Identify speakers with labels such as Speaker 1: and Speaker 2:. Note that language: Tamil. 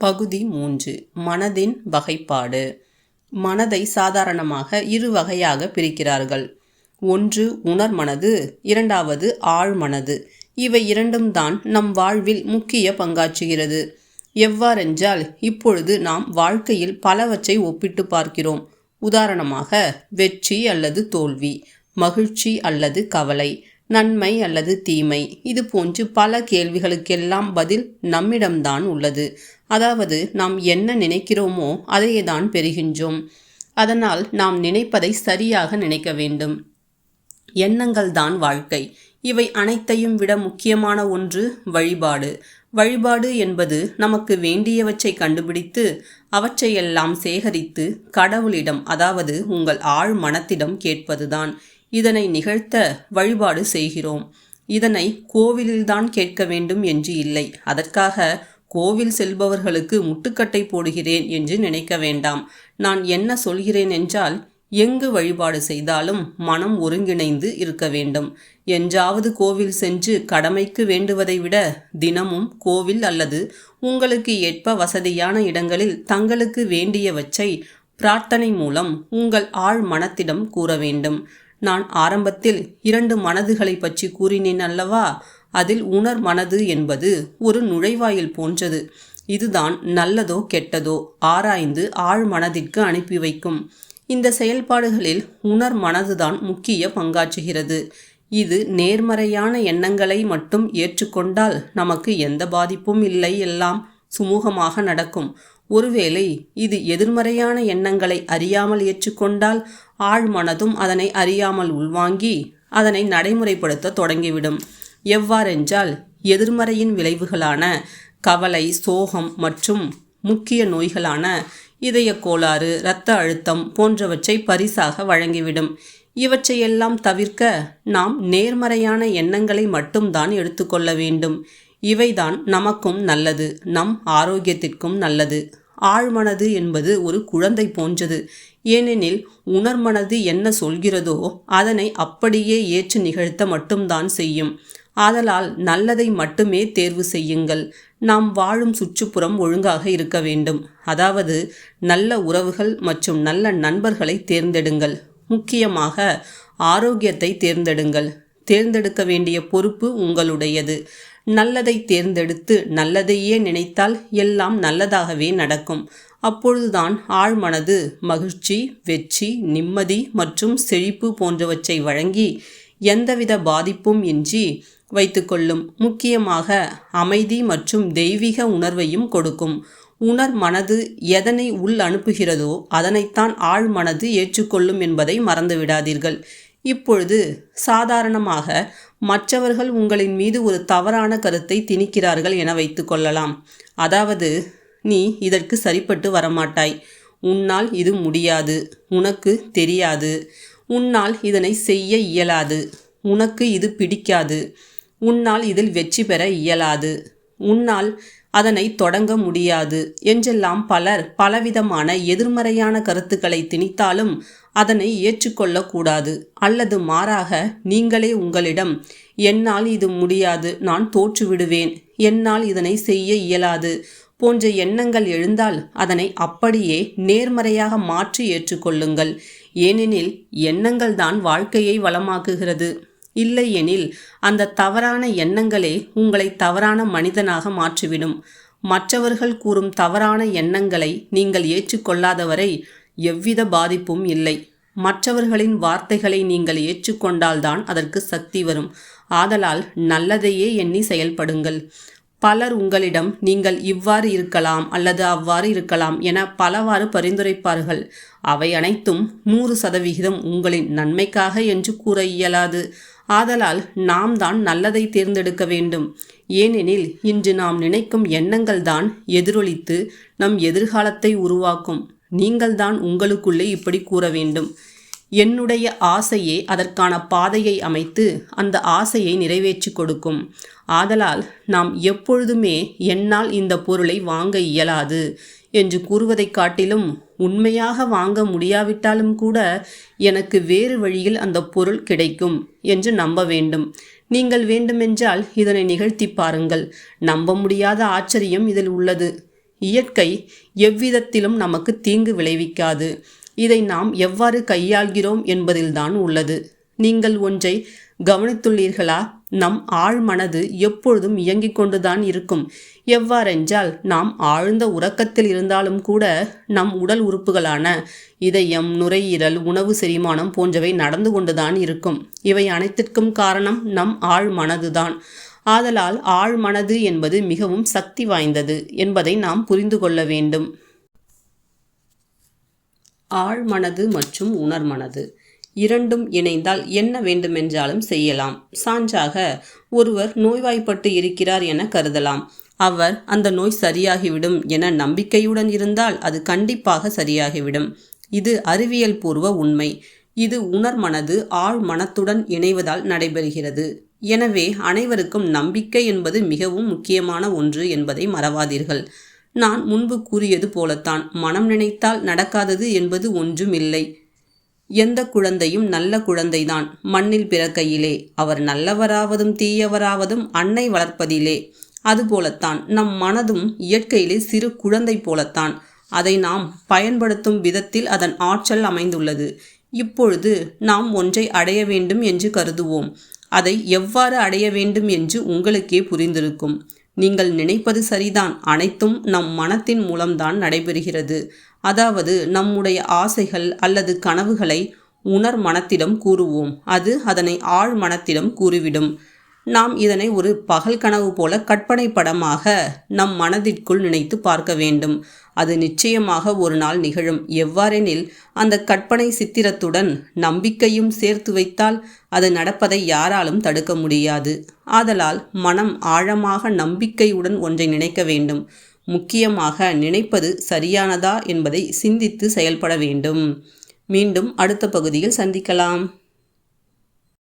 Speaker 1: பகுதி மூன்று. மனதின் வகைப்பாடு. மனதை சாதாரணமாக இரு வகையாக பிரிக்கிறார்கள். ஒன்று உணர்மனது. இரண்டாவது ஆழ்மனது. இவை இரண்டும் தான் நம் வாழ்வில் முக்கிய பங்காற்றுகிறது. எவ்வாறென்றால் இப்பொழுது நாம் வாழ்க்கையில் பலவற்றை ஒப்பிட்டு பார்க்கிறோம். உதாரணமாக வெற்றி அல்லது தோல்வி மகிழ்ச்சி அல்லது கவலை. நன்மை அல்லது தீமை? இது போன்று பல கேள்விகளுக்கெல்லாம் பதில் நம்மிடம்தான் உள்ளது. அதாவது நாம் என்ன நினைக்கிறோமோ அதையே தான் பெறுகின்றோம். அதனால் நாம் நினைப்பதை சரியாக நினைக்க வேண்டும். எண்ணங்கள் தான் வாழ்க்கை. இவை அனைத்தையும் விட முக்கியமான ஒன்று வழிபாடு. வழிபாடு என்பது நமக்கு வேண்டியவற்றை கண்டுபிடித்து அவற்றையெல்லாம் சேகரித்து கடவுளிடம் அதாவது உங்கள் ஆழ் மனத்திடம் கேட்பதுதான். இதனை நிகழ்த்த வழிபாடு செய்கிறோம். இதனை கோவிலில்தான் கேட்க வேண்டும் என்று இல்லை. அதற்காக கோவில் செல்பவர்களுக்கு முட்டுக்கட்டை போடுகிறேன் என்று நினைக்க வேண்டாம். நான் என்ன சொல்கிறேன் என்றால் எங்கு வழிபாடு செய்தாலும் மனம் ஒருங்கிணைந்து இருக்க வேண்டும். என்றாவது கோவில் சென்று கடமைக்கு வேண்டுவதை விட தினமும் கோவில் அல்லது உங்களுக்கு ஏற்ப வசதியான இடங்களில் தங்களுக்கு வேண்டியவற்றை பிரார்த்தனை மூலம் உங்கள் ஆழ் மனத்திடம் கூற வேண்டும். நான் ஆரம்பத்தில் இரண்டு மனதுகளை பற்றி கூறினேன் அல்லவா? அதில் உணர் மனது என்பது ஒரு நுழைவாயில் போன்றது. இதுதான் நல்லதோ கெட்டதோ ஆராய்ந்து ஆழ் மனதிற்கு அனுப்பி வைக்கும். இந்த செயல்பாடுகளில் உணர் மனதுதான் முக்கிய பங்காற்றுகிறது. இது நேர்மறையான எண்ணங்களை மட்டும் ஏற்றுக்கொண்டால் நமக்கு எந்த பாதிப்பும் இல்லை எல்லாம் சுமூகமாக நடக்கும். ஒருவேளை இது எதிர்மறையான எண்ணங்களை அறியாமல் ஏற்றுக்கொண்டால் ஆழ்மனதும் அதனை அறியாமல் உள்வாங்கி அதனை நடைமுறைப்படுத்த தொடங்கிவிடும். எவ்வாறென்றால் எதிர்மறையின் விளைவுகளான கவலை சோகம் மற்றும் முக்கிய நோய்களான இதய கோளாறு இரத்த அழுத்தம் போன்றவற்றை பரிசாக வழங்கிவிடும். இவற்றையெல்லாம் தவிர்க்க நாம் நேர்மறையான எண்ணங்களை மட்டும்தான் எடுத்துக்கொள்ள வேண்டும். இவைதான் நமக்கும் நல்லது நம் ஆரோக்கியத்திற்கும் நல்லது. ஆழ்மனது என்பது ஒரு குழந்தை போன்றது. ஏனெனில் உணர்மனது என்ன சொல்கிறதோ அதனை அப்படியே ஏற்று நிகழ்த்த மட்டும்தான் செய்யும். ஆதலால் நல்லதை மட்டுமே தேர்வு செய்யுங்கள். நாம் வாழும் சுற்றுப்புறம் ஒழுங்காக இருக்க வேண்டும். அதாவது நல்ல உறவுகள் மற்றும் நல்ல நண்பர்களை தேர்ந்தெடுங்கள். முக்கியமாக ஆரோக்கியத்தை தேர்ந்தெடுங்கள். தேர்ந்தெடுக்க வேண்டிய பொறுப்பு உங்களுடையது. நல்லதை தேர்ந்தெடுத்து நல்லதையே நினைத்தால் எல்லாம் நல்லதாகவே நடக்கும். அப்பொழுதுதான் ஆழ்மனது மகிழ்ச்சி வெற்றி நிம்மதி மற்றும் செழிப்பு போன்றவற்றை வழங்கி எந்தவித பாதிப்பும் இன்றி வைத்துக்கொள்ளும் முக்கியமாக அமைதி மற்றும் தெய்வீக உணர்வையும் கொடுக்கும். உணர் மனது எதனை உள் அனுப்புகிறதோ அதனைத்தான் ஆழ்மனது ஏற்றுக்கொள்ளும் என்பதை மறந்துவிடாதீர்கள். இப்பொழுது சாதாரணமாக மற்றவர்கள் உங்களின் மீது ஒரு தவறான கருத்தை திணிக்கிறார்கள் என வைத்துக்கொள்ளலாம் அதாவது நீ இதற்கு சரிப்பட்டு வரமாட்டாய். உன்னால் இது முடியாது. உனக்கு தெரியாது. உன்னால் இதனை செய்ய இயலாது. உனக்கு இது பிடிக்காது. உன்னால் இதில் வெற்றி பெற இயலாது. உன்னால் அதனை தொடங்க முடியாது. என்றெல்லாம் பலர் பலவிதமான எதிர்மறையான கருத்துக்களை திணித்தாலும் அதனை ஏற்றுக்கொள்ளக்கூடாது. அல்லது மாறாக நீங்களே உங்களிடம் என்னால் இது முடியாது நான் தோற்றுவிடுவேன் என்னால் இதனை செய்ய இயலாது போன்ற எண்ணங்கள் எழுந்தால் அதனை அப்படியே நேர்மறையாக மாற்றி ஏற்றுக்கொள்ளுங்கள். ஏனெனில் எண்ணங்கள் தான் வாழ்க்கையை வளமாக்குகிறது. இல்லையெனில் அந்த தவறான எண்ணங்களே உங்களை தவறான மனிதனாக மாற்றிவிடும். மற்றவர்கள் கூறும் தவறான எண்ணங்களை நீங்கள் ஏற்றுக்கொள்ளாதவரை எவ்வித பாதிப்பும் இல்லை. மற்றவர்களின் வார்த்தைகளை நீங்கள் ஏற்றுக்கொண்டால்தான் அதற்கு சக்தி வரும். ஆதலால் நல்லதையே எண்ணி செயல்படுங்கள். பலர் உங்களிடம் நீங்கள் இவ்வாறு இருக்கலாம் அல்லது அவ்வாறு இருக்கலாம் என பலவாறு பரிந்துரைப்பார்கள். அவை அனைத்தும் நூறு சதவிகிதம் உங்களின் நன்மைக்காக என்று கூற இயலாது. ஆதலால் நாம் தான் நல்லதை தேர்ந்தெடுக்க வேண்டும். ஏனெனில் இன்று நாம் நினைக்கும் எண்ணங்கள் தான் எதிரொலித்து நம் எதிர்காலத்தை உருவாக்கும். நீங்கள்தான் உங்களுக்குள்ளே இப்படி கூற வேண்டும் என்னுடைய ஆசையே அதற்கான பாதையை அமைத்து அந்த ஆசையை நிறைவேற்றி கொடுக்கும். ஆதலால் நாம் எப்பொழுதுமே என்னால் இந்த பொருளை வாங்க இயலாது என்று கூறுவதைக் காட்டிலும் உண்மையாக வாங்க முடியாவிட்டாலும் கூட எனக்கு வேறு வழியில் அந்த பொருள் கிடைக்கும் என்று நம்ப வேண்டும். நீங்கள் வேண்டுமென்றால் இதனை நிகழ்த்தி பாருங்கள். நம்ப முடியாத ஆச்சரியம் இதில் உள்ளது. இயற்கை எவ்விதத்திலும் நமக்கு தீங்கு விளைவிக்காது. இதை நாம் எவ்வாறு கையாள்கிறோம் என்பதில்தான் உள்ளது. நீங்கள் ஒன்றை கவனித்துள்ளீர்களா? நம் ஆழ்மனது எப்பொழுதும் இயங்கிக் கொண்டுதான் இருக்கும். எவ்வாறென்றால் நாம் ஆழ்ந்த உறக்கத்தில் இருந்தாலும் கூட நம் உடல் உறுப்புகளான இதயம் நுரையீரல் உணவு செரிமானம் போன்றவை நடந்து கொண்டுதான் இருக்கும். இவை அனைத்திற்கும் காரணம் நம் ஆழ்மனதுதான். ஆதலால் ஆழ்மனது என்பது மிகவும் சக்தி வாய்ந்தது என்பதை நாம் புரிந்து கொள்ள வேண்டும். ஆழ்மனது மற்றும் உணர்மனது இரண்டும் இணைந்தால் என்ன வேண்டுமென்றாலும் செய்யலாம். சான்றாக ஒருவர் நோய்வாய்ப்பட்டு இருக்கிறார் என கருதலாம். அவர் அந்த நோய் சரியாகிவிடும் என நம்பிக்கையுடன் இருந்தால் அது கண்டிப்பாக சரியாகிவிடும். இது அறிவியல் பூர்வ உண்மை. இது உணர்மனது ஆழ் மனத்துடன் இணைவதால் நடைபெறுகிறது. எனவே அனைவருக்கும் நம்பிக்கை என்பது மிகவும் முக்கியமான ஒன்று என்பதை மறவாதீர்கள். நான் முன்பு கூறியது போலத்தான் மனம் நினைத்தால் நடக்காதது என்பது ஒன்றும் இல்லை. எந்த குழந்தையும் நல்ல குழந்தைதான். மண்ணில் பிறக்கையிலே அவர் நல்லவராவதும் தீயவராவதும் அன்னை வளர்ப்பதிலே. அதுபோலத்தான் நம் மனதும் இயற்கையிலே சிறு குழந்தை போலத்தான். அதை நாம் பயன்படுத்தும் விதத்தில் அதன் ஆற்றல் அமைந்துள்ளது. இப்பொழுது நாம் ஒன்றை அடைய வேண்டும் என்று கருதுவோம். அதை எவ்வாறு அடைய வேண்டும் என்று உங்களுக்கே புரிந்திருக்கும். நீங்கள் நினைப்பது சரிதான். அனைத்தும் நம் மனத்தின் மூலம்தான் நடைபெறுகிறது. அதாவது நம்முடைய ஆசைகள் அல்லது கனவுகளை உணர் மனத்திடம் கூறுவோம். அது அதனை ஆழ் மனத்திடம் கூறிவிடும். நாம் இதனை ஒரு பகல் கனவு போல கற்பனை படமாக நம் மனதிற்குள் நினைத்து பார்க்க வேண்டும். அது நிச்சயமாக ஒரு நாள் நிகழும். எவ்வாறெனில் அந்த கற்பனை சித்திரத்துடன் நம்பிக்கையும் சேர்த்து வைத்தால் அது நடப்பதை யாராலும் தடுக்க முடியாது. ஆதலால் மனம் ஆழமாக நம்பிக்கையுடன் ஒன்றை நினைக்க வேண்டும். முக்கியமாக நினைப்பது சரியானதா என்பதை சிந்தித்து செயல்பட வேண்டும். மீண்டும் அடுத்த பகுதியில் சந்திக்கலாம்.